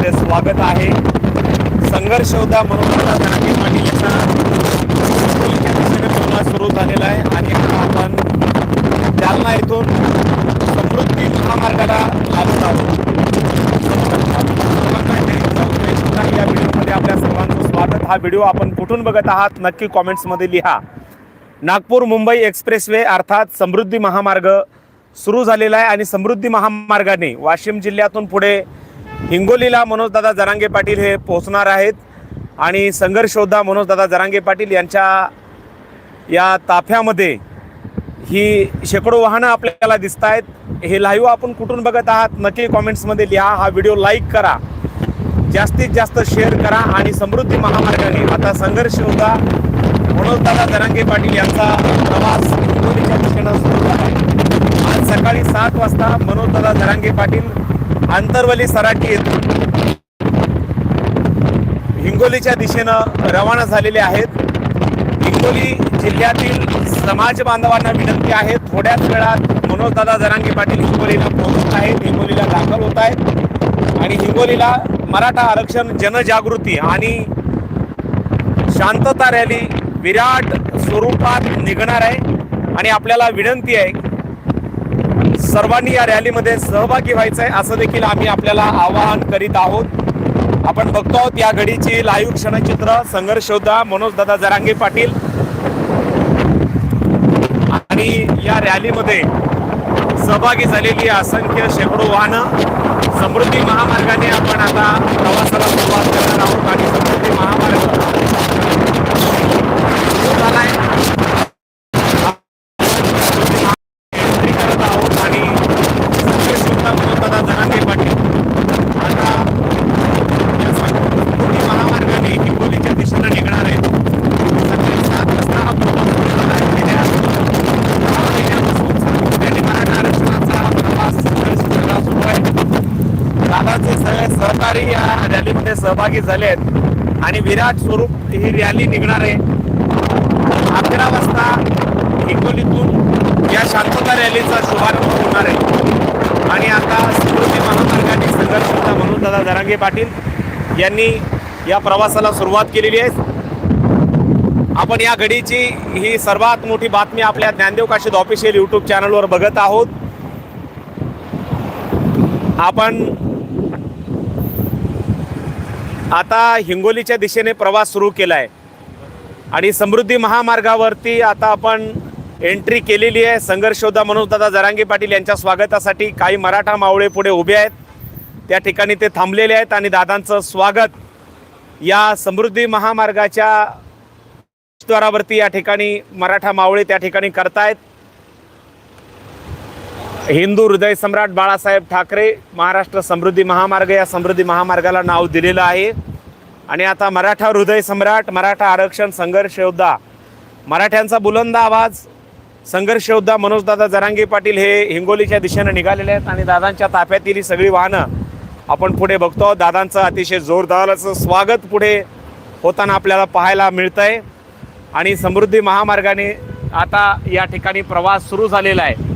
रॅलीमध्ये स्वागत आहे. संघर्ष होता म्हणून आता पाटील यांचा दिशेने प्रवास सुरू झालेला आहे. आणि आता आपण जालना येथून समृद्धी महामार्गाला लागत आहोत. या व्हिडिओमध्ये आपल्या सर्वांचं स्वागत. हा व्हिडिओ आपण कुठून बघत आहात? नक्की कॉमेंट्समध्ये लिहा. नागपूर मुंबई एक्सप्रेसवे अर्थात समृद्धी महामार्ग सुरू झालेला आहे. आणि समृद्धी महामार्गाने वाशिम जिल्ह्यातून पुढे हिंगोलीला मनोजदादा जरांगे पाटील हे पोहोचणार आहेत. आणि संघर्षोद्धा मनोजदादा जरांगे पाटील यांच्या या ताफ्यामध्ये ही शेकडो वाहनं आपल्याला दिसत आहेत हे लाईव्ह आपण कुठून बघत आहात? नक्की कॉमेंट्समध्ये लिहा. हा व्हिडिओ लाईक करा. जास्तीत जास्त शेअर करा आणि समृद्धी महामार्गाने आता संघर्ष होता मनोजदादा जरांगे पाटील यांचा प्रवास हिंगोलीच्या दिशेनं सुरू झाला आहे आज सकाळी सात वाजता मनोजदादा जरांगे पाटील आंतरवली सराटी येथून हिंगोलीच्या दिशेनं रवाना झालेले आहेत. हिंगोली जिल्ह्यातील समाज बांधवांना विनंती आहे थोड्याच वेळात मनोजदादा जरांगे पाटील हिंगोलीला पोहोचत आहेत हिंगोलीला दाखल होत आहेत. आणि हिंगोलीला मराठा आरक्षण जनजागृती आणि शांतता रॅली विराट स्वरूपात निघणार आहे. आणि आपल्याला विनंती आहे सर्वांनी या रॅलीमध्ये सहभागी व्हायचं आहे असं देखील आम्ही आपल्याला आवाहन करीत आहोत. आपण बघतो आहोत या घडीची लाईव्ह क्षणचित्र संघर्ष योद्धा मनोजदादा जरांगे पाटील. आणि या रॅलीमध्ये सहभागी झालेली असंख्य शेकडो वाहनं समृद्धी महामार्गाने आपण आता प्रवासाला सुरुवात करणार आहोत आणि समृद्धी महामार्ग सुरू झालाय. एंट्री करत आहोत आणि संघर्ष योद्धा मनोजदादा जरांगे पाटील आता या समृद्धी महामार्गाने हिंगोलीच्या दिशेनं निघणार आहेत सकाळी सात वाजता हा प्रवास सुरू झाला आहे. गेल्या दहा महिन्यापासून सातत्याने मराठा आरक्षणाचा हा प्रवास संघर्ष वेगळा सुरू आहे दादाचे सगळे सहकारी या रॅलीमध्ये सहभागी झाले आहेत. आणि विराट स्वरूप ही रॅली निघणार आहे. अकरा वाजता हिंगोलीतून या शांतता रॅलीचा शुभारंभ होणार आहे. आणि आता स्मृती महामार्गाने संघर्षता म्हणून दादा धरांगे पाटील यांनी या प्रवासाला सुरुवात केलेली आहे. आपण या घडीची ही सर्वात मोठी बातमी आपल्या ज्ञानदेव काशीद ऑफिशियल यूट्यूब चॅनलवर बघत आहोत. आपण आता हिंगोलीच्या दिशेने प्रवास सुरू केला आहे आणि समृद्धी महामार्गावरती आता आपण एंट्री केलेली आहे. संघर्षोद्धा म्हणून मनोजदादा जरांगे पाटील यांच्या स्वागतासाठी काही मराठा मावळे पुढे उभे आहेत. त्या ठिकाणी ते थांबलेले आहेत आणि दादांचं स्वागत या समृद्धी महामार्गाच्या द्वारावरती या ठिकाणी मराठा मावळे त्या ठिकाणी करतायत. हिंदू हृदय सम्राट बाळासाहेब ठाकरे महाराष्ट्र समृद्धी महामार्ग या समृद्धी महामार्गाला नाव दिलेलं आहे. आणि आता मराठा हृदय सम्राट मराठा आरक्षण संघर्ष योद्धा. मराठ्यांचा बुलंद आवाज संघर्ष योद्धा मनोजदादा जरांगे पाटील हे हिंगोलीच्या दिशेनं निघालेले आहेत आणि दादांच्या ताफ्यातील ही सगळी वाहनं आपण पुढे बघतो. आहोत. दादांचं अतिशय जोरदार स्वागत पुढे होताना आपल्याला पाहायला मिळतं आहे आणि समृद्धी महामार्गाने आता या ठिकाणी प्रवास सुरू झालेला आहे.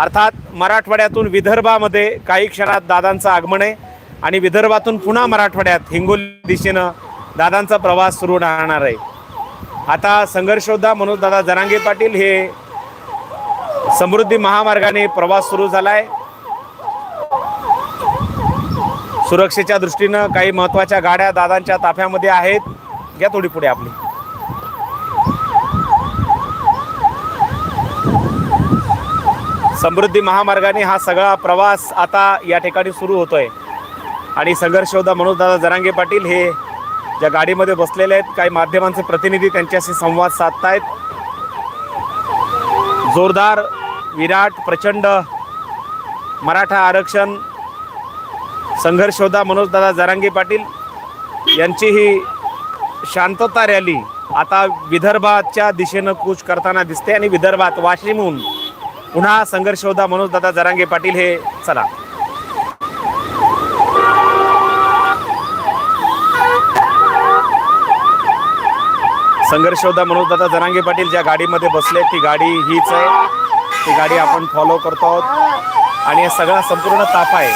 अर्थात मराठवाड्यातून विदर्भामध्ये काही क्षणात दादांचं आगमन आहे आणि विदर्भातून पुन्हा मराठवाड्यात हिंगोली दिशेनं दादांचा प्रवास सुरू राहणार आहे. आता संघर्षोद्धा म्हणून दादा जरांगे पाटील हे समृद्धी महामार्गाने प्रवास सुरू झाला आहे सुरक्षेच्या दृष्टीनं काही महत्त्वाच्या गाड्या दादांच्या ताफ्यामध्ये आहेत. घ्या थोडी पुढे आपली. समृद्धी महामार्गाने हा सगळा प्रवास आता या ठिकाणी सुरू होतो आहे आणि संघर्ष मनोजदादा जरांगे पाटील हे ज्या गाडीमध्ये बसलेले आहेत काही माध्यमांचे प्रतिनिधी त्यांच्याशी संवाद साधतायत. जोरदार विराट प्रचंड मराठा आरक्षण संघर्ष मनोजदादा जरांगे पाटील. यांची ही शांतता रॅली आता विदर्भाच्या दिशेनं कूच करताना दिसते आणि विदर्भात वाशिमहून पुन्हा संघर्षयोद्धा मनोजदादा जरांगे पाटील हे चला. संघर्षयोद्धा मनोजदादा जरांगे पाटील ज्या गाडीमध्ये बसले ती गाडी हीच आहे. ती गाडी आपण फॉलो करतो आहोत. आणि हा सगळा संपूर्ण ताफा आहे.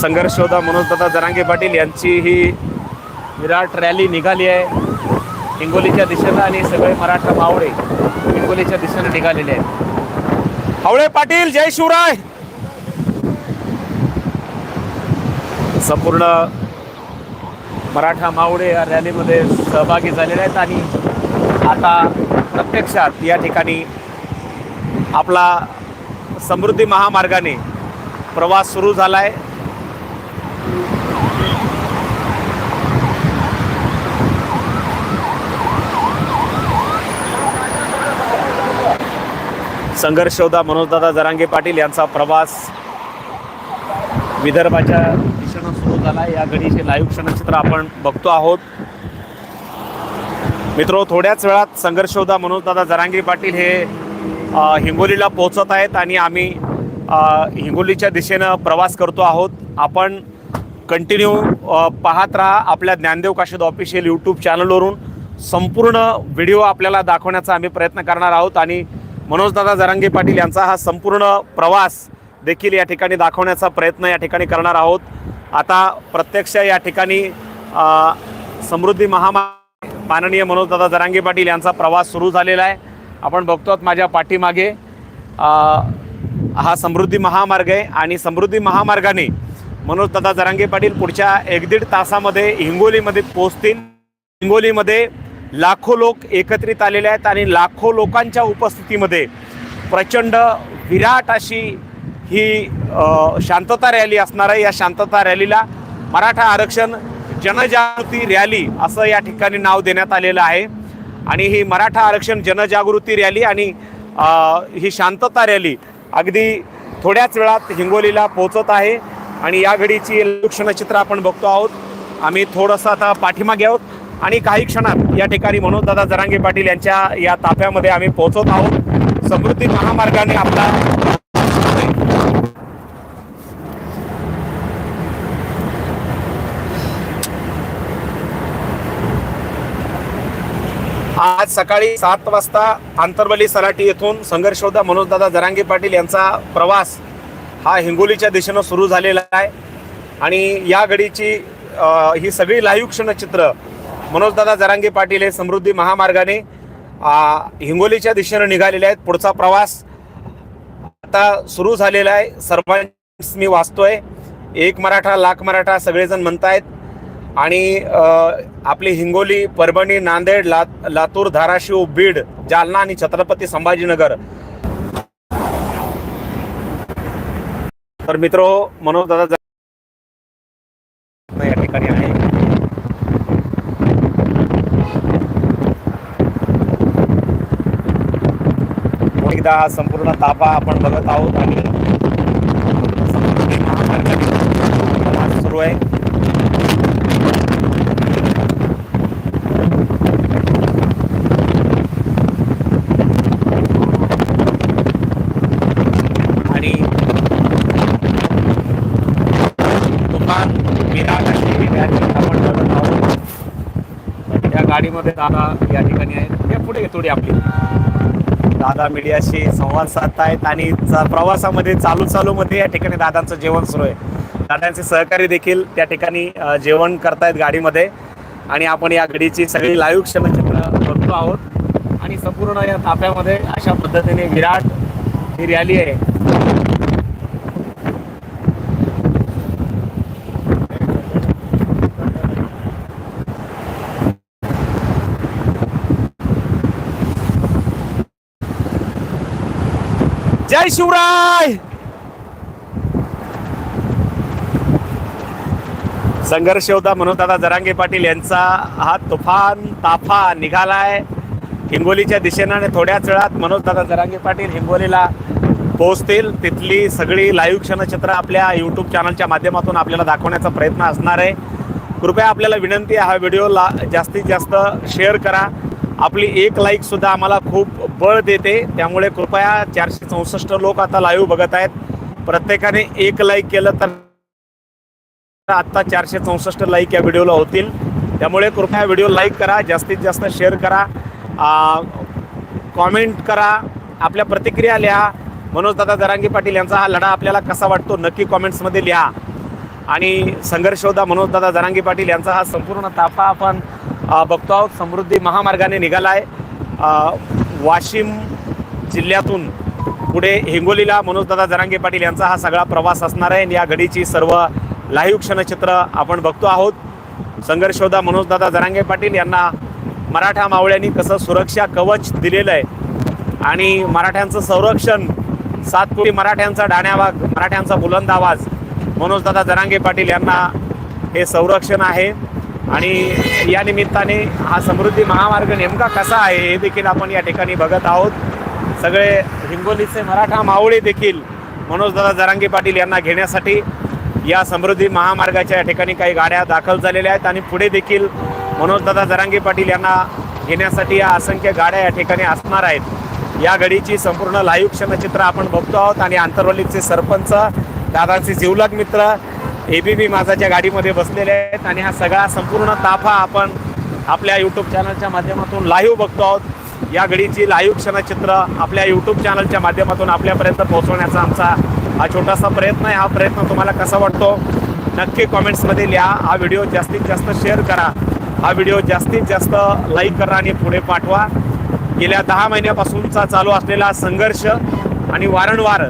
संघर्षयोद्धा मनोजदादा जरांगे पाटील यांची ही विराट रॅली निघाली आहे. हिंगोलीच्या दिशेनं आणि सगळे मराठा मावळे हिंगोलीच्या दिशेने निघालेले आहेत. हावळे पाटील जय शिवराय! संपूर्ण मराठा मावळे या रॅलीमध्ये सहभागी झालेले आहेत आणि आता प्रत्यक्षात या ठिकाणी आपला समृद्धी महामार्गाने प्रवास सुरू झाला आहे संघर्ष मनोजदादा जरांगे पाटील यांचा प्रवास विदर्भाच्या दिशेनं सुरू झाला. या घडीचे लाईव्ह क्षणचित्र आपण बघतो आहोत. मित्रो थोड्याच वेळात संघर्ष मनोजदादा जरांगे पाटील हे हिंगोलीला पोहोचत आहेत आणि आम्ही हिंगोलीच्या दिशेनं प्रवास करतो आहोत. आपण कंटिन्यू पाहत राहा आपल्या ज्ञानदेव काशीद ऑफिशियल यूट्यूब चॅनलवरून संपूर्ण व्हिडिओ आपल्याला दाखवण्याचा आम्ही प्रयत्न करणार आहोत आणि मनोजदादा जरांगे पाटील यांचा हा संपूर्ण प्रवास देखील या ठिकाणी दाखवण्याचा प्रयत्न या ठिकाणी करणार आहोत. आता प्रत्यक्ष या ठिकाणी समृद्धी महामा माननीय मनोजदादा जरांगे पाटील यांचा प्रवास सुरू झालेला आहे. आपण बघतो आहोत माझ्या पाठीमागे हा समृद्धी महामार्ग आहे आणि समृद्धी महामार्गाने मनोजदादा जरांगे पाटील पुढच्या एक दीड तासामध्ये हिंगोलीमध्ये पोहोचतील. हिंगोलीमध्ये लाखो लोक एकत्रित आलेले आहेत आणि लाखो लोकांच्या उपस्थितीमध्ये प्रचंड विराट अशी ही शांतता रॅली असणार आहे. या शांतता रॅलीला मराठा आरक्षण जनजागृती रॅली असं या ठिकाणी नाव देण्यात आलेलं आहे. आणि ही मराठा आरक्षण जनजागृती रॅली आणि ही शांतता रॅली अगदी थोड्याच वेळात हिंगोलीला पोहोचत आहे. आणि या घडीची क्षणचित्र आपण बघतो आहोत. आम्ही थोडंसं आता पाठीमागे आहोत. आणि काही क्षणात या ठिकाणी मनोजदादा जरांगे पाटील यांच्या या ताफ्यामध्ये आम्ही पोहोचत आहोत. समृद्धी महामार्गाने आपला आज सकाळी सात वाजता आंतरबली सराटी येथून संघर्षोधा मनोजदादा जरांगे पाटील यांचा प्रवास हा हिंगोलीच्या दिशेनं सुरू झालेला आहे. आणि या घडीची ही सगळी लाईव्ह क्षणचित्र मनोजदादा जरांगे पाटील हे समृद्धी महामार्गाने हिंगोलीच्या दिशेनं निघालेले आहेत. पुढचा प्रवास आता सुरू झालेला आहे. सर्वांस मी वाचतोय. एक मराठा लाख मराठा सगळेजण म्हणतायत. आणि आपली हिंगोली परभणी नांदेड ला लातूर धाराशिव बीड जालना आणि छत्रपती संभाजीनगर. तर मित्र मनोज दादा या ठिकाणी आहे. एकदा हा संपूर्ण ताबा आपण बघत आहोत आणि सुरू आहे. आणि दुकान विराट अशी आपण बघत आहोत. या गाडीमध्ये दादा या ठिकाणी आहेत. या पुढे थोडी आपली. दादा मीडियाशी संवाद साधतायत आणि प्रवासामध्ये चालू चालू मध्ये या ठिकाणी दादांचं जेवण सुरू आहे. दादांचे सहकारी देखील त्या ठिकाणी जेवण करतायत गाडीमध्ये. आणि आपण या घडीची सगळी लाईव्ह क्षणचित्र बघतो आहोत. आणि संपूर्ण या ताफ्यामध्ये अशा पद्धतीने विराट ही रॅली आहे. जय शिवराय! संघर्ष योद्धा दादा जरांगे पाटील यांचा हा तुफान ताफा निघालाय. हिंगोलीच्या दिशेनं आणि थोड्याच वेळात मनोजदादा जरांगे पाटील हिंगोलीला पोहोचतील. तिथली सगळी लाईव्ह क्षणचित्र आपल्या यूट्यूब चॅनलच्या माध्यमातून आपल्याला दाखवण्याचा प्रयत्न असणार आहे. कृपया आपल्याला विनंती हा व्हिडिओ ला जास्तीत जास्त शेअर करा. आपली एक लाईक सुद्धा आम्हाला खूप बळ देते. त्यामुळे कृपया चारशे चौसष्ट लोक आता लाईव्ह बघत आहेत. प्रत्येकाने एक लाईक केलं तर आत्ता चारशे चौसष्ट लाईक या व्हिडिओला होतील. त्यामुळे कृपया व्हिडिओ लाईक करा जास्तीत जास्त शेअर करा. कॉमेंट करा आपल्या प्रतिक्रिया लिहा. मनोज दादा पाटील यांचा हा लढा आपल्याला कसा वाटतो नक्की कॉमेंट्समध्ये लिहा. आणि संघर्षोदा मनोजदादा दरांगी पाटील यांचा हा संपूर्ण ताफा आपण बघतो आहोत समृद्धी महामार्गाने निघाला आहे वाशिम जिल्ह्यातून पुढे हिंगोलीला मनोजदादा जरांगे पाटील यांचा हा सगळा प्रवास असणार आहे. आणि या घडीची सर्व लाईव्ह क्षणचित्र आपण बघतो आहोत. संघर्षोदा मनोजदादा जरांगे पाटील यांना मराठा मावळ्यांनी कसं सुरक्षा कवच दिलेलं आहे. आणि मराठ्यांचं संरक्षण सात कोटी मराठ्यांचा डाण्यावाग मराठ्यांचा बुलंद आवाज मनोजदादा जरांगे पाटील यांना हे संरक्षण आहे. आणि या निमित्ताने हा समृद्धी महामार्ग नेमका कसा आहे हे देखील आपण या ठिकाणी बघत आहोत. सगळे हिंगोलीचे मराठा मावळे देखील मनोजदादा जरांगे पाटील यांना घेण्यासाठी या समृद्धी महामार्गाच्या या ठिकाणी काही गाड्या दाखल झालेल्या आहेत आणि पुढे देखील मनोजदादा जरांगे पाटील यांना घेण्यासाठी या असंख्य गाड्या या ठिकाणी असणार आहेत. या घडीची संपूर्ण लाईव्ह क्षणचित्र आपण बघतो आहोत आणि आंतरवलीचे सरपंच दादाचे जीवलग मित्र एबीबी माझाच्या गाडीमध्ये बसलेले आहेत आणि हा सगळा संपूर्ण ताफा आपण आपल्या यूट्यूब चॅनलच्या माध्यमातून लाईव्ह बघतो आहोत. या घडीची लाईव्ह क्षणचित्र आपल्या यूट्यूब चॅनलच्या माध्यमातून आपल्यापर्यंत पोहोचवण्याचा आमचा हा छोटासा प्रयत्न आहे. हा प्रयत्न तुम्हाला कसा वाटतो? नक्की कॉमेंट्समध्ये लिहा. हा व्हिडिओ जास्तीत जास्त शेअर करा. हा व्हिडिओ जास्तीत जास्त लाईक करा आणि पुढे पाठवा. गेल्या दहा महिन्यापासूनचा चालू असलेला संघर्ष आणि वारंवार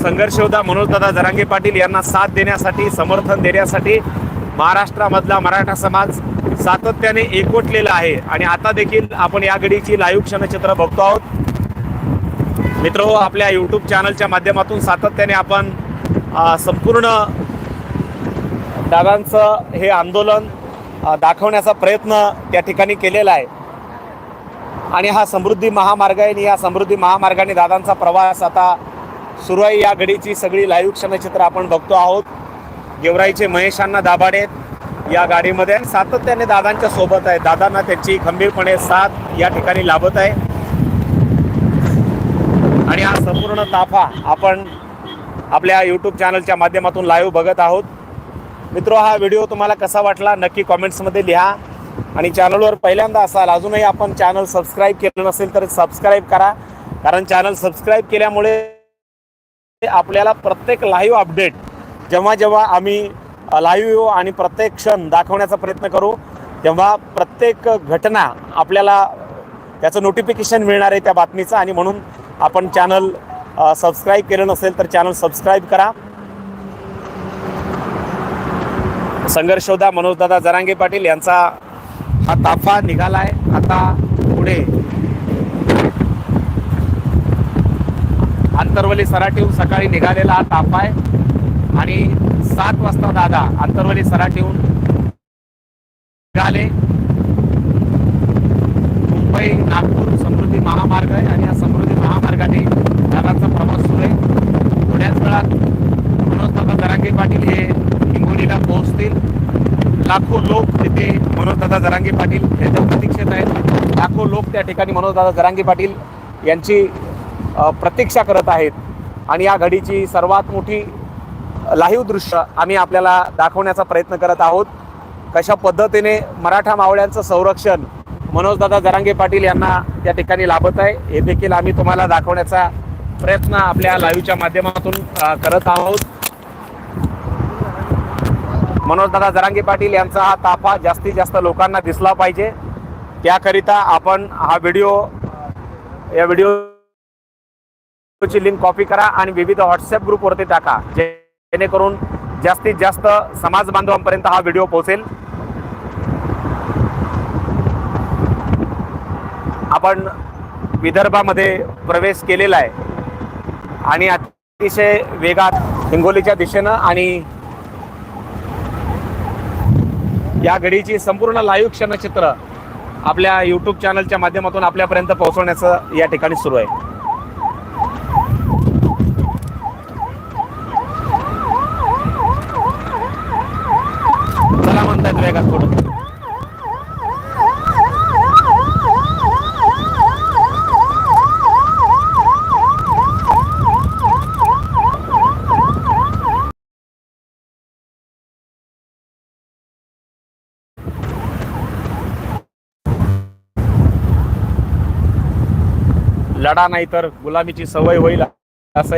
संघर्ष होता. मनोजदादा जरांगे पाटील यांना साथ देण्यासाठी समर्थन देण्यासाठी महाराष्ट्रामधला मराठा समाज सातत्याने एकवटलेला आहे. आणि आता देखील आपण या घडीची लाईव्ह क्षणचित्र बघतो आहोत. मित्र हो, आपल्या यूट्यूब चॅनलच्या माध्यमातून सातत्याने आपण संपूर्ण दादांचं हे आंदोलन दाखवण्याचा प्रयत्न त्या ठिकाणी केलेला आहे. आणि हा समृद्धी महामार्ग आहे आणि या समृद्धी महामार्गाने दादांचा प्रवास आता सुरू आहे या घडीची सगळी लाईव्ह क्षणचित्र आपण बघतो आहोत. गेवराईचे महेशांना दाभाडे या गाडीमध्ये. सातत्याने दादांच्या सोबत आहे. दादांना त्यांची खंबीरपणे साथ या ठिकाणी लाभत आहे. आणि हा संपूर्ण ताफा आपण आपल्या यूट्यूब चॅनलच्या माध्यमातून लाईव्ह बघत आहोत. मित्रो हा व्हिडिओ तुम्हाला कसा वाटला? नक्की कॉमेंट्समध्ये लिहा. आणि चॅनलवर पहिल्यांदा असाल अजूनही आपण चॅनल सबस्क्राईब केलं नसेल तर सबस्क्राईब करा. कारण चॅनल सबस्क्राईब केल्यामुळे आपल्याला प्रत्येक लाईव्ह अपडेट जेव्हा जेव्हा आम्ही लाईव्ह आणि प्रत्येक क्षण दाखवण्याचा प्रयत्न करू तेव्हा प्रत्येक घटना आपल्याला त्याचं नोटिफिकेशन मिळणार आहे त्या बातमीचं. आणि म्हणून आपण चॅनल सबस्क्राईब केलं नसेल तर चॅनल सबस्क्राईब करा. संघर्षोदा मनोजदादा जरांगे पाटील यांचा हा ताफा निघालाय. आता पुढे आंतरवली सराटीहून सकाळी निघालेला हा ताफा आहे. आणि सात वाजता दादा आंतरवली सराटीहून निघाले. मुंबई नागपूर समृद्धी महामार्ग आहे आणि या समृद्धी महामार्गाने दादाचा प्रवास सुरू आहे. थोड्याच वेळात मनोजदादा जरांगे पाटील हे हिंगोलीला पोहोचतील. लाखो लोक तिथे मनोजदादा जरांगे पाटील यांच्या प्रतीक्षेत आहेत. लाखो लोक त्या ठिकाणी मनोजदादा जरांगे पाटील यांची प्रतीक्षा करत आहेत. आणि या घडीची सर्वात मोठी लाईव्ह दृश्य आम्ही आपल्याला दाखवण्याचा प्रयत्न करत आहोत. कशा पद्धतीने मराठा मावळ्यांचं संरक्षण मनोजदादा जरांगे पाटील यांना त्या ठिकाणी लाभत आहे हे देखील आम्ही तुम्हाला दाखवण्याचा प्रयत्न आपल्या लाईव्हच्या माध्यमातून करत आहोत. मनोजदादा जरांगे पाटील यांचा हा ताफा जास्तीत जास्त लोकांना दिसला पाहिजे. त्याकरिता आपण हा व्हिडिओ या व्हिडिओ व्हिडिओची लिंक कॉपी करा आणि विविध व्हॉट्सअप ग्रुपवरती टाका जेणेकरून जास्तीत जास्त समाज बांधवांपर्यंत हा व्हिडिओ पोहोचेल. आपण विदर्भामध्ये प्रवेश केलेला आहे. आणि अतिशय वेगात हिंगोलीच्या दिशेनं आणि या घडीची संपूर्ण लाईव्ह क्षणचित्र आपल्या यूट्यूब चॅनलच्या माध्यमातून आपल्यापर्यंत पोहोचवण्याचं या ठिकाणी सुरू आहे. चला म्हणतायत वेगात थोडं लढा नाही तर गुलामीची सवय होईल असं